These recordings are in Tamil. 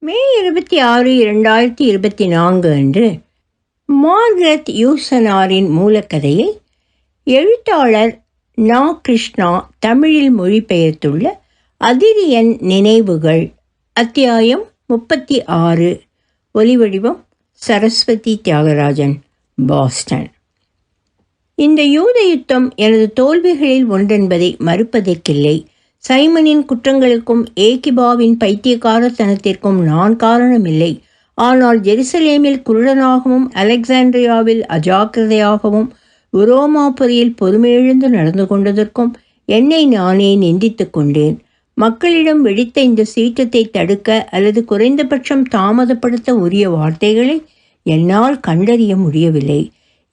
மே இருபத்தி ஆறு இரண்டாயிரத்தி இருபத்தி நான்கு அன்று மார்கரெட் யூசனாரின் மூலக்கதையை எழுத்தாளர் நா கிருஷ்ணா தமிழில் மொழிபெயர்த்துள்ள அதிரியன் நினைவுகள் அத்தியாயம் முப்பத்தி ஆறு ஒலிவடிவம் சரஸ்வதி தியாகராஜன் பாஸ்டன். இந்த யூத யுத்தம் எனது தோல்விகளில் ஒன்றென்பதை மறுப்பதற்கில்லை. சைமனின் குற்றங்களுக்கும் ஏகிபாவின் பைத்தியக்காரத்தனத்திற்கும் நான் காரணமில்லை. ஆனால் ஜெருசலேமில் குருடனாகவும் அலெக்சாண்ட்ரியாவில் அஜாக்கிரதையாகவும் உரோமாபுரியில் பொறுமையிழந்து நடந்து கொண்டதற்கும் என்னை நானே நிந்தித்து கொண்டேன். மக்களிடம் வெடித்த இந்த சீற்றத்தை தடுக்க அல்லது குறைந்தபட்சம் தாமதப்படுத்த உரிய வார்த்தைகளை என்னால் கண்டறிய முடியவில்லை.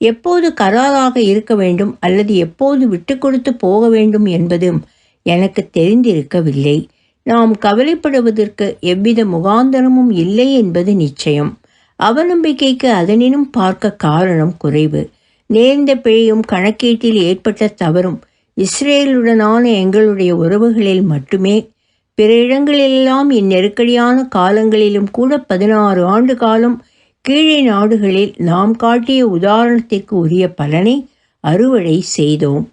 எப்போது கராராக இருக்க வேண்டும் அல்லது எப்போது விட்டு கொடுத்து போக வேண்டும் என்பதும் எனக்கு தெரிந்திருக்கவில்லை. நாம் கவலைப்படுவதற்கு எவ்வித முகாந்தரமும் இல்லை என்பது நிச்சயம். அவநம்பிக்கைக்கு அதனினும் பார்க்க காரணம் குறைவு. நேர்ந்த பிழையும் கணக்கீட்டில் ஏற்பட்ட தவறும் இஸ்ரேலுடனான எங்களுடைய உறவுகளில் மட்டுமே. பிற இடங்களிலெல்லாம் இந்நெருக்கடியான காலங்களிலும் கூட பதினாறு ஆண்டு காலம் கீழே நாடுகளில் நாம் காட்டிய உதாரணத்திற்கு உரிய பலனை அறுவடை செய்தோம்.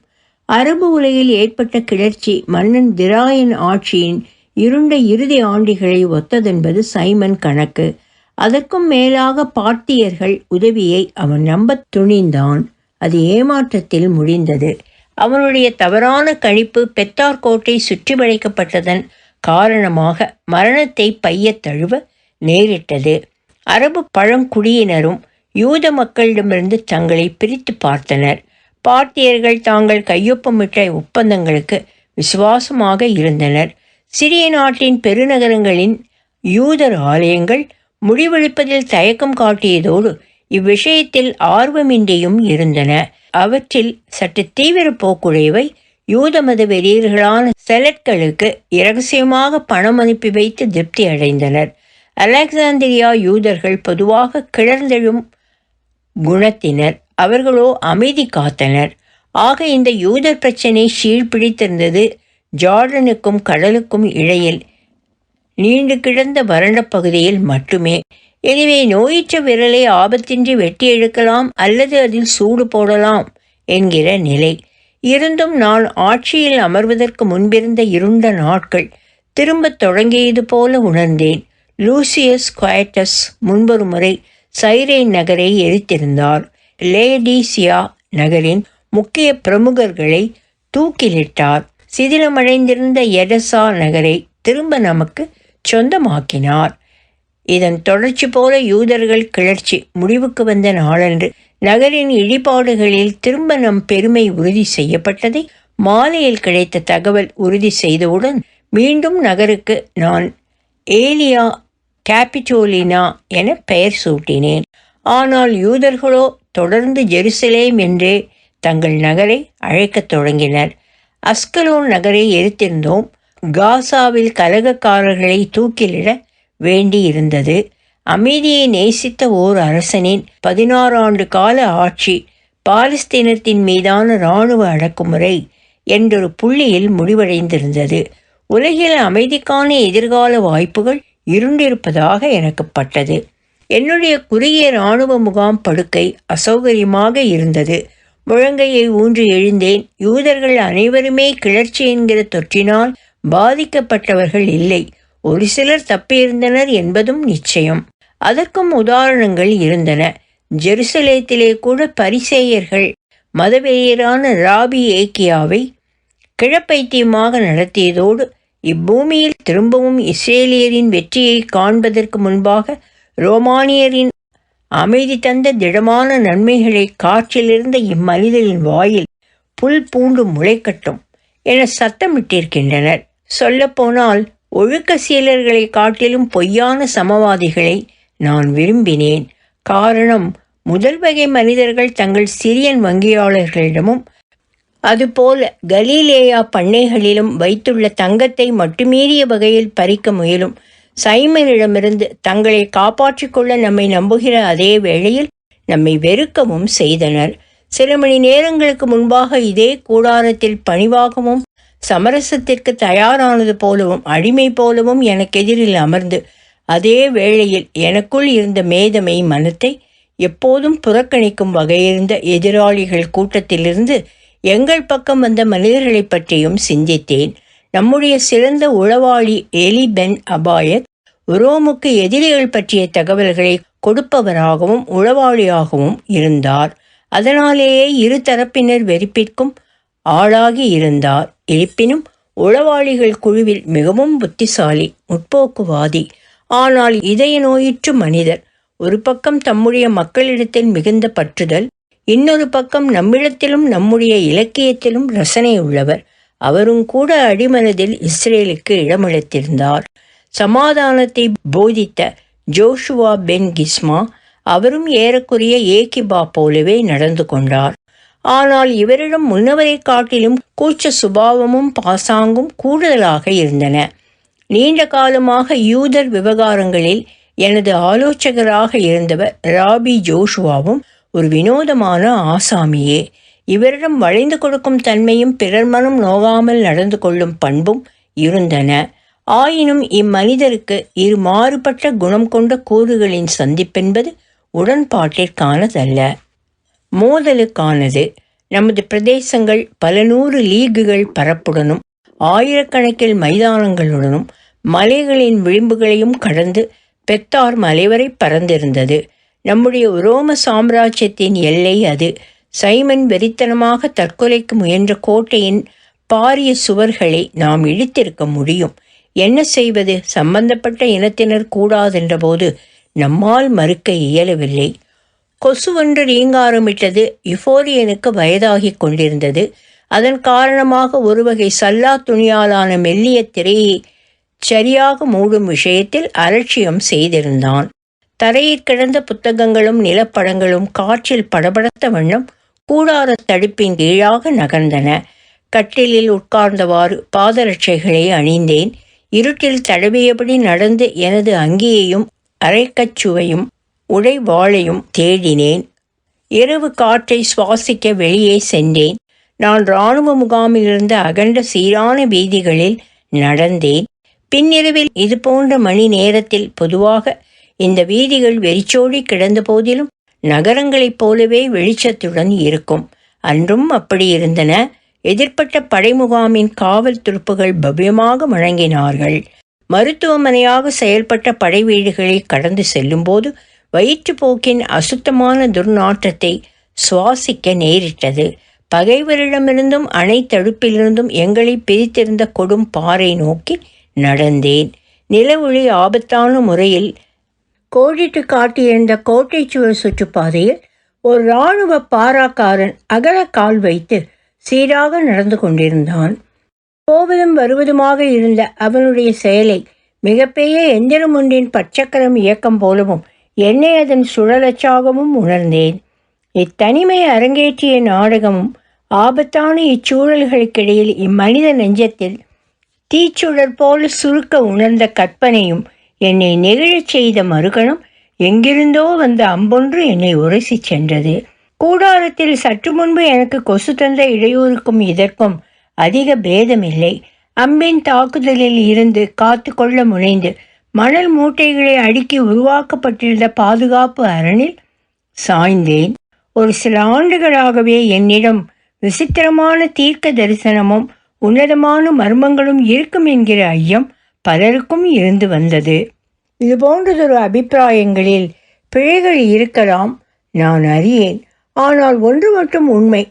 அரபு உலகில் ஏற்பட்ட கிளர்ச்சி மன்னன் திராயன் ஆட்சியின் இருண்ட இறுதி ஆண்டுகளை ஒத்ததென்பது சைமன் கணக்கு. அதற்கும் மேலாக பார்த்தியர்கள் உதவியை அவன் நம்பத் துணிந்தான். அது ஏமாற்றத்தில் முடிந்தது. அவனுடைய தவறான கணிப்பு பெத்தார் கோட்டை சுற்றி வளைக்கப்பட்டதன் காரணமாக மரணத்தை பையத் தழுவ நேரிட்டது. அரபு பழங்குடியினரும் யூத மக்களிடமிருந்து தங்களை பிரித்து பார்த்தனர். பார்த்தியர்கள் தாங்கள் கையொப்பமிட்ட ஒப்பந்தங்களுக்கு விசுவாசமாக இருந்தனர். சிறிய நாட்டின் பெருநகரங்களின் யூதர் ஆலயங்கள் முடிவெடுப்பதில் தயக்கம் காட்டியதோடு இவ்விஷயத்தில் ஆர்வமின்றியும் இருந்தன. அவற்றில் சற்று தீவிர போக்குடையவை யூத மத வெறியர்களான செலட்களுக்கு இரகசியமாக பணம் அனுப்பி வைத்து திருப்தி அடைந்தனர். அலெக்சாந்திரியா யூதர்கள் பொதுவாக கிளர்ந்தெழும் குணத்தினர். அவர்களோ அமைதி காத்தனர். ஆக இந்த யூதர் பிரச்சனை சீழ்பிடித்திருந்தது ஜார்டனுக்கும் கடலுக்கும் இடையில். நீண்டு கிடந்த வறண்ட பகுதியில் மட்டுமே. எனவே நோயிற்ற விரலை ஆபத்தின்றி வெட்டி எடுக்கலாம் அல்லது அதில் சூடு போடலாம் என்கிற நிலை. இருந்தும் நான் ஆட்சியில் அமர்வதற்கு முன்பிருந்த இருண்ட நாட்கள் திரும்பத் தொடங்கியது போல உணர்ந்தேன். லூசியஸ் குவாய்டஸ் முன்பொரு முறை சைரேன் நகரை எரித்திருந்தார். லேடிசியா நகரின் முக்கிய பிரமுகர்களை தூக்கிலிட்டார். சிதிலமடைந்திருந்த எடசா நகரை திரும்ப நமக்கு சொந்தமாக்கினார். இதன் தொடர்ச்சி போல யூதர்கள் கிளர்ச்சி முடிவுக்கு வந்த நாளன்று நகரின் இடிபாடுகளில் திரும்ப நம் பெருமை உறுதி செய்யப்பட்டதை மாலையில் கிடைத்த தகவல் உறுதி செய்தவுடன் மீண்டும் நகருக்கு நான் ஏலியா கேபிட்டோலினா என பெயர் சூட்டினேன். ஆனால் யூதர்களோ தொடர்ந்து ஜெருசலேம் என்றே தங்கள் நகரை அழைக்கத் தொடங்கினர். அஸ்கலோன் நகரை எரித்திருந்தோம். காசாவில் கலகக்காரர்களை தூக்கிலிட வேண்டியிருந்தது. அமைதியை நேசித்த ஓர் அரசனின் பதினாறு ஆண்டு கால ஆட்சி பாலஸ்தீனத்தின் மீதான இராணுவ அடக்குமுறை என்றொரு புள்ளியில் முடிவடைந்திருந்தது. உலகில் அமைதிக்கான எதிர்கால வாய்ப்புகள் இருண்டிருப்பதாக எனக்கு பட்டது. என்னுடைய குறுகிய இராணுவ முகாம் படுக்கை அசௌகரியமாக இருந்தது. முழங்கையை ஊன்றி எழுந்தேன். யூதர்கள் அனைவருமே கிளர்ச்சி என்கிற தொற்றினால் பாதிக்கப்பட்டவர்கள் இல்லை. ஒரு சிலர் தப்பியிருந்தனர் என்பதும் நிச்சயம். அதற்கும் உதாரணங்கள் இருந்தன. ஜெருசலேத்திலே கூட பரிசேயர்கள் மதவெறியரான ராபி ஏக்கியாவை கிழப்பைத்தியமாக நடத்தியதோடு இப்பூமியில் திரும்பவும் இஸ்ரேலியரின் வெற்றியை காண்பதற்கு முன்பாக ரோமானியரின் அமைதி தந்த திடமான நன்மைகளை காற்றிலிருந்த இம்மனிதரின் வாயில் புல் பூண்டு முளைக்கட்டும் என சத்தமிட்டிருக்கின்றனர். சொல்லப்போனால் ஒழுக்க சீலர்களை காட்டிலும் பொய்யான சமவாதிகளை நான் விரும்பினேன். காரணம் முதல் வகை மனிதர்கள் தங்கள் சிரியன் வங்கியாளர்களிடமும் அதுபோல கலீலேயா பண்ணைகளிலும் வைத்துள்ள தங்கத்தை மட்டுமீறிய வகையில் பறிக்க முயலும் சைமனிடமிருந்து தங்களை காப்பாற்றிக் கொள்ள நம்மை நம்புகிற அதே வேளையில் நம்மை வெறுக்கவும் செய்தனர். சில மணி நேரங்களுக்கு முன்பாக இதே கூடாரத்தில் பணிவாகவும் சமரசத்திற்கு தயாரானது போலவும் அடிமை போலவும் எனக்கு எதிரில் அமர்ந்து அதே வேளையில் எனக்குள் இருந்த மேதமை மனத்தை எப்போதும் புறக்கணிக்கும் வகையிருந்த எதிராளிகள் கூட்டத்திலிருந்து எங்கள் பக்கம் வந்த மனிதர்களைப் பற்றியும் சிந்தித்தேன். நம்முடைய சிறந்த உளவாளி எலி பென் அபாயத் உரோமுக்கு எதிரிகள் பற்றிய தகவல்களை கொடுப்பவராகவும் உளவாளியாகவும் இருந்தார். அதனாலேயே இரு தரப்பினர் வெறுப்பிற்கும் ஆளாகி இருந்தார். இருப்பினும் உளவாளிகள் குழுவில் மிகவும் புத்திசாலி முற்போக்குவாதி. ஆனால் இதய நோயிற்று மனிதர். ஒரு பக்கம் தம்முடைய மக்களிடத்தில் மிகுந்த பற்றுதல் இன்னொரு பக்கம் நம்மிடத்திலும் நம்முடைய இலக்கியத்திலும் ரசனை உள்ளவர். அவரும் கூட அடிமனதில் இஸ்ரேலுக்கு இடமளித்திருந்தார். சமாதானத்தை போதித்த ஜோஷுவா பென் கிஸ்மா அவரும் ஏறக்குறைய ஏகிபா போலவே நடந்து கொண்டார். ஆனால் இவரிடம் முன்னவரை காட்டிலும் கூச்ச சுபாவமும் பாசாங்கும் கூடுதலாக இருந்தன. நீண்ட காலமாக யூதர் விவகாரங்களில் எனது ஆலோசகராக இருந்தவர் ராபி ஜோஷுவாவும் ஒரு வினோதமான ஆசாமியே. இவரிடம் வளைந்து கொடுக்கும் தன்மையும் பிறர் மனம் நோகாமல் நடந்து கொள்ளும் பண்பும் இருந்தன. ஆயினும் இம்மனிதருக்கு இரு மாறுபட்ட குணம் கொண்ட கூறுகளின் சந்திப்பென்பது உடன்பாட்டிற்கானதல்ல. மோதலுக்கானது. நமது பிரதேசங்கள் பல நூறு லீகுகள் பரப்புடனும் ஆயிரக்கணக்கில் மைதானங்களுடனும் மலைகளின் விளிம்புகளையும் கடந்து பெத்தார் மலைவரை பறந்திருந்தது நம்முடைய உரோம சாம்ராஜ்யத்தின் எல்லை அது. சைமன் வெறித்தனமாக தற்கொலைக்கு முயன்ற கோட்டையின் பாரிய சுவர்களை நாம் இழித்திருக்க முடியும். என்ன செய்வது? சம்பந்தப்பட்ட இனத்தினர் கூடாதென்றபோது நம்மால் மறுக்க இயலவில்லை. கொசுவொன்று ரீங்காரமிட்டது. யுஃபோரியனுக்கு வயதாகிக் கொண்டிருந்தது. அதன் காரணமாக ஒருவகை சல்லா துணியாலான மெல்லிய திரையை சரியாக மூடும் விஷயத்தில் அலட்சியம் செய்திருந்தான். தரையில் கிடந்த புத்தகங்களும் நிலப்படங்களும் காற்றில் படபடத்த வண்ணம் கூடாரத் தடுப்பின் கீழாக நகர்ந்தன. கட்டிலில் உட்கார்ந்தவாறு பாதரட்சைகளை அணிந்தேன். இருட்டில் தடவியபடி நடந்து எனது அங்கியையும் அரைக்கச்சுவையும் உடைவாளையும் தேடினேன். இரவு காற்றை சுவாசிக்க வெளியே சென்றேன். நான் இராணுவ முகாமிலிருந்த அகண்ட சீரான வீதிகளில் நடந்தேன். பின்னிரவில் இது போன்ற மணி நேரத்தில் பொதுவாக இந்த வீதிகள் வெறிச்சோடி கிடந்த போதிலும் நகரங்களைப் போலவே வெளிச்சத்துடன் இருக்கும். அன்றும் அப்படி இருந்தன. எதிர்ப்பட்ட படைமுகாமின் காவல் துருப்புகள் பவ்யமாக முழங்கினார்கள் மருத்துவமனையாக செயல்பட்ட படை வீடுகளை கடந்து செல்லும்போது வயிற்றுப்போக்கின் அசுத்தமான துர்நாற்றத்தை சுவாசிக்க நேரிட்டது. பகைவரிடமிருந்தும் அணை தடுப்பிலிருந்தும் எங்களை பிரித்திருந்த கொடும் பாறை நோக்கி நடந்தேன். நிலவொளி ஆபத்தான முறையில் கோடிட்டு காட்டியிருந்த கோட்டை சுவர் சுற்றுப்பாதையில் ஒரு இராணுவ பாராக்காரன் அகல கால் வைத்து சீராக நடந்து கொண்டிருந்தான். போவதும் வருவதுமாக இருந்த அவனுடைய செயலை மிகப்பெரிய எந்திரம் ஒன்றின் பச்சக்கரம் இயக்கம் போலவும் என்னை அதன் சுழலச்சாகவும் உணர்ந்தேன். இத்தனிமை அரங்கேற்றிய நாடகமும் ஆபத்தான இச்சூழல்களுக்கிடையில் இம்மனித நெஞ்சத்தில் தீச்சுடர் போல சுருக்க உணர்ந்த கற்பனையும் என்னை நெகிழச் செய்த மறுகணம் எங்கிருந்தோ வந்த அம்பொன்று என்னை உரசி சென்றது. கூடாரத்தில் சற்று முன்பு எனக்கு கொசு தந்த இடையூறுக்கும் இதற்கும் அதிக பேதமில்லை. அம்பின் தாக்குதலில் இருந்து காத்து கொள்ள முனைந்து மணல் மூட்டைகளை அடுக்கி உருவாக்கப்பட்டிருந்த பாதுகாப்பு அரணில் சாய்ந்தேன். ஒரு சில ஆண்டுகளாகவே என்னிடம் விசித்திரமான தீர்க்க தரிசனமும் உன்னதமான மர்மங்களும் இருக்கும் என்கிற ஐயம் பலருக்கும் இருந்து வந்தது. இது போன்றதொரு அபிப்பிராயங்களில் பிழைகள் இருக்கலாம் நான் அறியேன். ஆனால் ஒன்று மட்டும் உண்மை.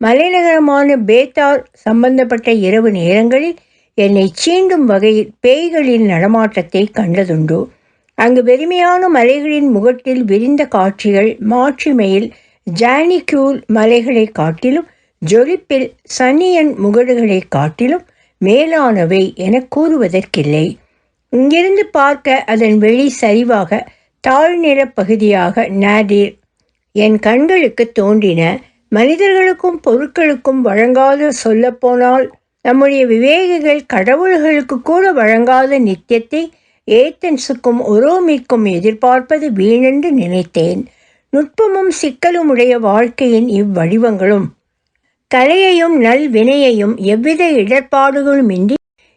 மலைநகரமான பேத்தார் சம்பந்தப்பட்ட இரவு நேரங்களில் என்னை சீண்டும் வகையில் பேய்களின் நடமாட்டத்தை கண்டதுண்டு. அங்கு வெறுமையான மலைகளின் முகத்தில் விரிந்த காட்சிகள் மாட்சிமையில் ஜானிக்யூல் மலைகளை காட்டிலும் ஜொலிப்பில் சனியன் முகடுகளை காட்டிலும் மேலானவை என கூறுவதற்கில்லை. இங்கிருந்து பார்க்க அதன் வெளி சரிவாக தாழ்நில பகுதியாக நாடிர். என் கண்களுக்கு தோன்றின மனிதர்களுக்கும் பொருட்களுக்கும் வழங்காத சொல்லப்போனால் நம்முடைய விவேகிகள் கடவுள்களுக்கு கூட வழங்காத நித்தியத்தை ஏத்தன்ஸுக்கும் ஒரோமிக்கும் எதிர்பார்ப்பது வீணென்று நினைத்தேன். நுட்பமும் சிக்கலும் உடைய வாழ்க்கையின் இவ்வடிவங்களும். கலையையும் நல்வினையையும் எவ்வித இடர்பாடுகளுமின்றி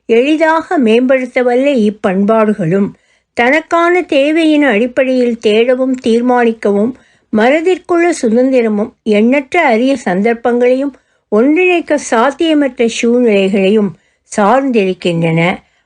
எளிதாக மேம்படுத்தவல்ல இப்பண்பாடுகளும். தனக்கான தேவையின் அடிப்படையில் தேடவும் தீர்மானிக்கவும் மனதிற்குள்ள சுதந்திரமும் எண்ணற்ற அரிய சந்தர்ப்பங்களையும் ஒன்றிணைக்க சாத்தியமற்ற சூழ்நிலைகளையும் சார்ந்திருக்கின்றன.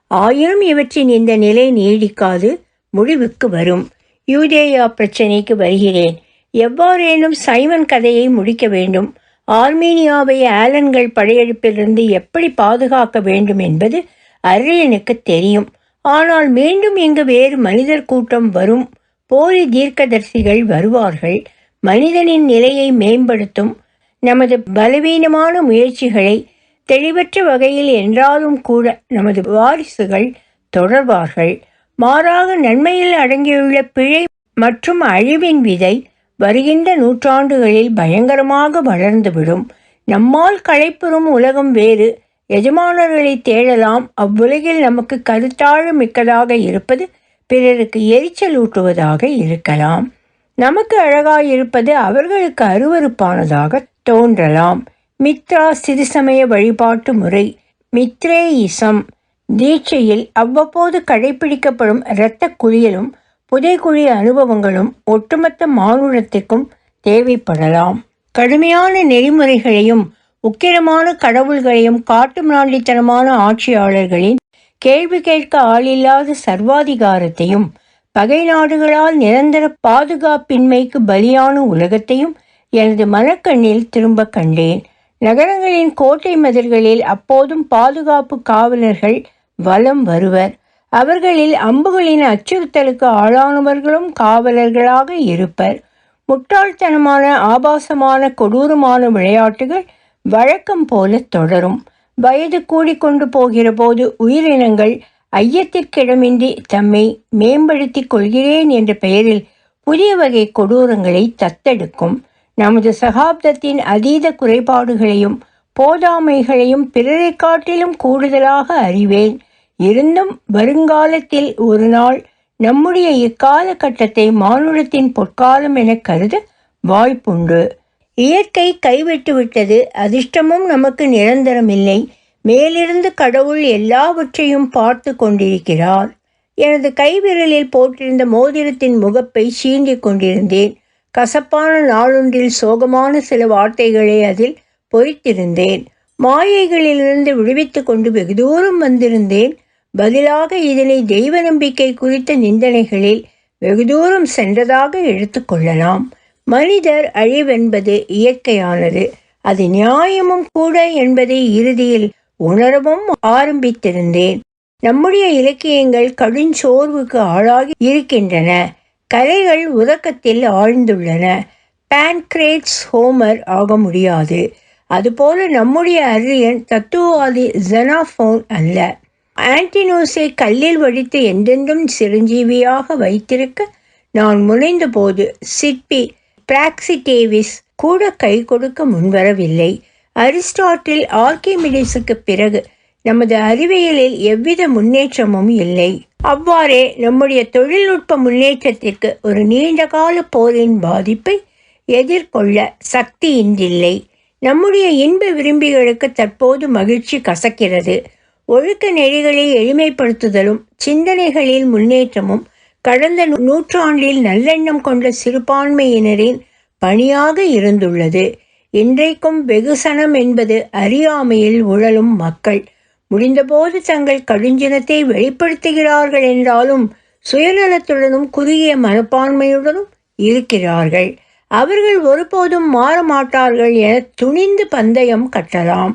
ஆயினும் இவற்றின் இந்த நிலை நீடிக்காது முடிவுக்கு வரும். யூதேயா பிரச்சனைக்கு வருகிறேன். எவ்வாறேனும் சைமன் கதையை முடிக்க வேண்டும். ஆர்மீனியாவை ஆலன்கள் படையெடுப்பிலிருந்து எப்படி பாதுகாக்க வேண்டும் என்பது அரியனுக்கு தெரியும். ஆனால் மீண்டும் இங்கு வேறு மனிதர் கூட்டம் வரும். போலி தீர்க்கதரிசிகள் வருவார்கள். மனிதனின் நிலையை மேம்படுத்தும். நமது பலவீனமான முயற்சிகளை தெளிவற்ற வகையில் என்றாலும் கூட நமது வாரிசுகள் தொடர்வார்கள். மாறாக நன்மையில் அடங்கியுள்ள பிழை மற்றும் அழிவின் விதை வருகின்ற நூற்றாண்டுகளில் பயங்கரமாக வளர்ந்துவிடும். நம்மால் களைப்புறும் உலகம் வேறு. எஜமானர்களை தேடலாம். அவ்வுலகில் நமக்கு கருத்தாழ மிக்கதாக இருப்பது பிறருக்கு எரிச்சல் ஊட்டுவதாக இருக்கலாம். நமக்கு அழகாயிருப்பது அவர்களுக்கு அருவருப்பானதாக தோன்றலாம். மித்ரா சிறுசமய வழிபாட்டு முறை. மித்ரேயிசம். தீட்சையில் அவ்வப்போது கடைபிடிக்கப்படும் இரத்த குளியலும் புதைக்குழி அனுபவங்களும் ஒட்டுமொத்த மானுடத்திற்கும் தேவைப்படலாம். கடுமையான நெறிமுறைகளையும் உக்கிரமான கடவுள்களையும் காட்டு மிராண்டித்தனமான ஆட்சியாளர்களின் கேள்வி கேட்க ஆளில்லாத சர்வாதிகாரத்தையும் பகை நாடுகளால் நிரந்தர பாதுகாப்பின்மைக்கு பலியான உலகத்தையும் எனது மனக்கண்ணில் திரும்ப கண்டேன். நகரங்களின் கோட்டை மதில்களில் அப்போதும் பாதுகாப்பு காவலர்கள் வலம் வருவர். அவர்களில் அம்புகளின் அச்சுறுத்தலுக்கு ஆளானவர்களும் காவலர்களாக இருப்பர். முட்டாள்தனமான ஆபாசமான கொடூரமான விளையாட்டுகள் வழக்கம் போல தொடரும். வயது கூடிக்கொண்டு போகிற போது உயிரினங்கள் ஐயத்திற்கிடமின்றி தம்மை மேம்படுத்திக் கொள்கிறேன் என்ற பெயரில் புதிய வகை கொடூரங்களை தத்தெடுக்கும். நமது சகாப்தத்தின் அதீத குறைபாடுகளையும் போதாமைகளையும் பிறரை காட்டிலும் கூடுதலாக அறிவேன். இருந்தும் வருங்காலத்தில் ஒரு நாள் நம்முடைய இக்காலகட்டத்தை மானுடத்தின் பொற்காலம் என கருத வாய்ப்புண்டு. இயற்கை கைவிட்டுவிட்டது அதிர்ஷ்டமும் நமக்கு நிரந்தரமில்லை. மேலிருந்து கடவுள் எல்லாவற்றையும் பார்த்து கொண்டிருக்கிறார். எனது கைவிரலில் போட்டிருந்த மோதிரத்தின் முகப்பை சீண்டிக் கொண்டிருந்தேன். கசப்பான நாளொன்றில் சோகமான சில வார்த்தைகளை அதில் பொறித்திருந்தேன். மாயைகளிலிருந்து விடுவித்து கொண்டு வெகு தூரம் வந்திருந்தேன். பதிலாக இதனை தெய்வ நம்பிக்கை குறித்த நிந்தனைகளில் வெகு தூரம் சென்றதாக எடுத்துக்கொள்ளலாம் மனிதர் அழிவென்பது இயற்கையானது. அது நியாயமும் கூட என்பதை இறுதியில் உணரவும் ஆரம்பித்திருந்தேன். நம்முடைய இலக்கியங்கள் கடுஞ்சோர்வுக்கு ஆளாகி இருக்கின்றன. கலைகள் உறக்கத்தில் ஆழ்ந்துள்ளன. பான்கிரேட்ஸ் ஹோமர் ஆக முடியாது. அதுபோல நம்முடைய அரியன் தத்துவவாதி ஜெனாஃபோன் அல்ல. ஆன்டினோஸை கல்லில் வடித்து எந்தெந்தும் சிரஞ்சீவியாக வைத்திருக்க நான் முனைந்தபோது சிற்பி பிராக்சிடேவிஸ் கூட கை கொடுக்க முன்வரவில்லை. அரிஸ்டாட்டில் ஆர்கிமிடிஸுக்கு பிறகு நமது அறிவியலில் எவ்வித முன்னேற்றமும் இல்லை. அவ்வாறே நம்முடைய தொழில்நுட்ப முன்னேற்றத்திற்கு ஒரு நீண்டகால போரின் பாதிப்பை எதிர்கொள்ள சக்தி இன்றில்லை நம்முடைய இன்ப விரும்பிகளுக்கு தற்போது மகிழ்ச்சி கசக்கிறது. ஒழுக்க நெறிகளை எளிமைப்படுத்துதலும் சிந்தனைகளில் முன்னேற்றமும் கடந்த நூற்றாண்டில் நல்லெண்ணம் கொண்ட சிறுபான்மையினரின் பணியாக இருந்துள்ளது. இன்றைக்கும் வெகுசனம் என்பது அறியாமையில் உழலும் மக்கள். முடிந்தபோது தங்கள் கடுஞ்சினத்தை வெளிப்படுத்துகிறார்கள் என்றாலும் சுயநலத்துடனும் குறுகிய மனப்பான்மையுடனும் இருக்கிறார்கள். அவர்கள் ஒருபோதும் மாற மாட்டார்கள் என துணிந்து பந்தயம் கட்டலாம்.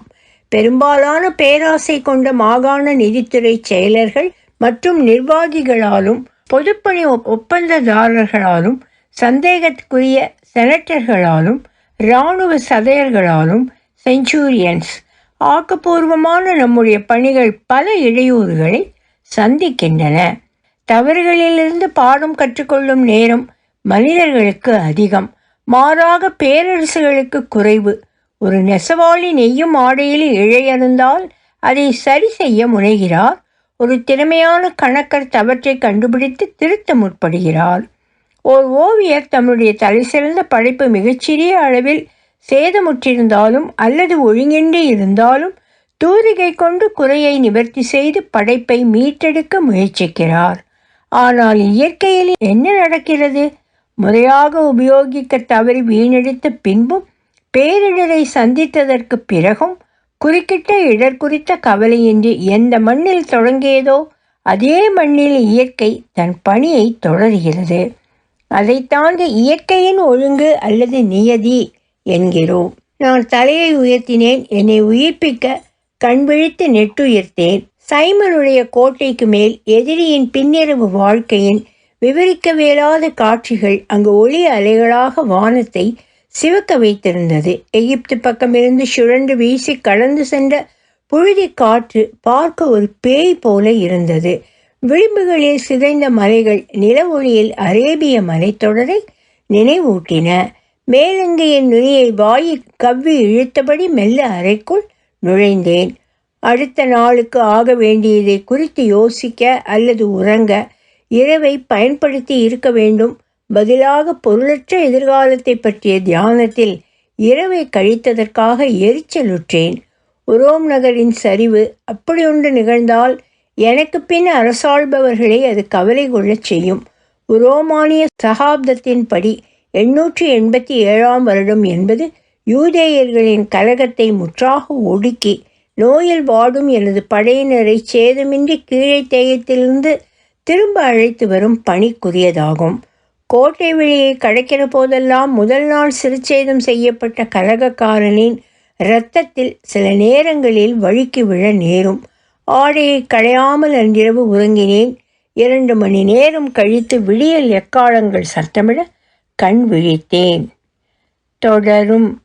பெரும்பாலான பேராசை கொண்ட மாகாண நிதித்துறை செயலர்கள் மற்றும் நிர்வாகிகளாலும் பொதுப்பணி ஒப்பந்ததாரர்களாலும் சந்தேகத்துக்குரிய செனட்டர்களாலும் இராணுவ சதையர்களாலும் செஞ்சூரியன்ஸ். ஆக்கப்பூர்வமான நம்முடைய பணிகள் பல இடையூறுகளை சந்திக்கின்றன. தவறுகளிலிருந்து பாடம் கற்றுக்கொள்ளும் நேரம் மனிதர்களுக்கு அதிகம். மாறாக பேரரசுகளுக்கு குறைவு. ஒரு நெசவாளி நெய்யும் ஆடையில் இழையறந்தால் அதை சரி செய்ய முனைகிறார். ஒரு திறமையான கணக்கர் தவற்றை கண்டுபிடித்து திருத்த முற்படுகிறார். ஓர் ஓவியர் தம்முடைய தலைசிறந்த படைப்பு மிகச்சிறிய அளவில் சேதமுற்றிருந்தாலும் அல்லது ஒழுங்கின்றி இருந்தாலும் தூரிகை கொண்டு குறையை நிவர்த்தி செய்து படைப்பை மீட்டெடுக்க முயற்சிக்கிறார். ஆனால் இயற்கையில் என்ன நடக்கிறது? முறையாக உபயோகிக்க தவறி வீணடித்த பின்பும் பேரிடரை சந்தித்ததற்கு பிறகும் குறுக்கிட்ட இடர் குறித்த கவலையின்றி எந்த மண்ணில் தொடங்கியதோ அதே மண்ணில் இயற்கை தன் பணியை தொடர்கிறது. அதை தாண்டி இயற்கையின் ஒழுங்கு அல்லது நியதி என்கிறோம். நான் தலையை உயர்த்தினேன் என்னை உயிர்ப்பிக்க கண் விழித்து நெட்டுயர்த்தேன். சைமனுடைய கோட்டைக்கு மேல் எதிரியின் பின்னிரவு வாழ்க்கையின் விவரிக்கவியலாத காட்சிகள் அங்கு ஒளி அலைகளாக வானத்தை சிவக்க வைத்திருந்தது. எகிப்து பக்கமிருந்து சுழண்டு வீசி கடந்து சென்ற புழுதி காற்று பார்க்க ஒரு பேய் போல இருந்தது. விளிம்புகளில் சிதைந்த மலைகள் நில ஒளியில் அரேபிய மலைத்தொடரை நினைவூட்டின. மேலங்கையின் நுனியை வாயில் கவ்வி இழுத்தபடி மெல்ல அறைக்குள் நுழைந்தேன். அடுத்த நாளுக்கு ஆக வேண்டியதை குறித்து யோசிக்க அல்லது உறங்க இரவை பயன்படுத்தி இருக்க வேண்டும். பதிலாக பொருளற்ற எதிர்காலத்தை பற்றிய தியானத்தில் இரவை கழித்ததற்காக எரிச்சலுற்றேன் உரோம் நகரின் சரிவு அப்படியொன்று நிகழ்ந்தால் எனக்கு பின் அரசாள்பவர்களை அது கவலை கொள்ளச் செய்யும். உரோமானிய சகாப்தத்தின்படி எண்ணூற்றி எண்பத்தி ஏழாம் வருடம் என்பது யூதேயர்களின் கலகத்தை முற்றாக ஒடுக்கி நோயில் வாடும் எனது படையினரை சேதமின்றி கீழே தேயத்திலிருந்து திரும்ப அழைத்து வரும் பணிக்குரியதாகும். கோட்டை வெளியை கடக்கிற போதெல்லாம் முதல் நாள் சிறுச்சேதம் செய்யப்பட்ட கலகக்காரனின் இரத்தத்தில் சில நேரங்களில் வழுக்கி விழ நேரும். ஆடையை களையாமல் அன்றிரவு உறங்கினேன். இரண்டு மணி நேரம் கழித்து விடியல் எக்காலங்கள் சத்தமிட கண் விழித்தேன். தொடரும்.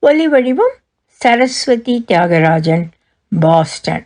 ஒலி வடிவம் சரஸ்வதி தியாகராஜன் பாஸ்டன்.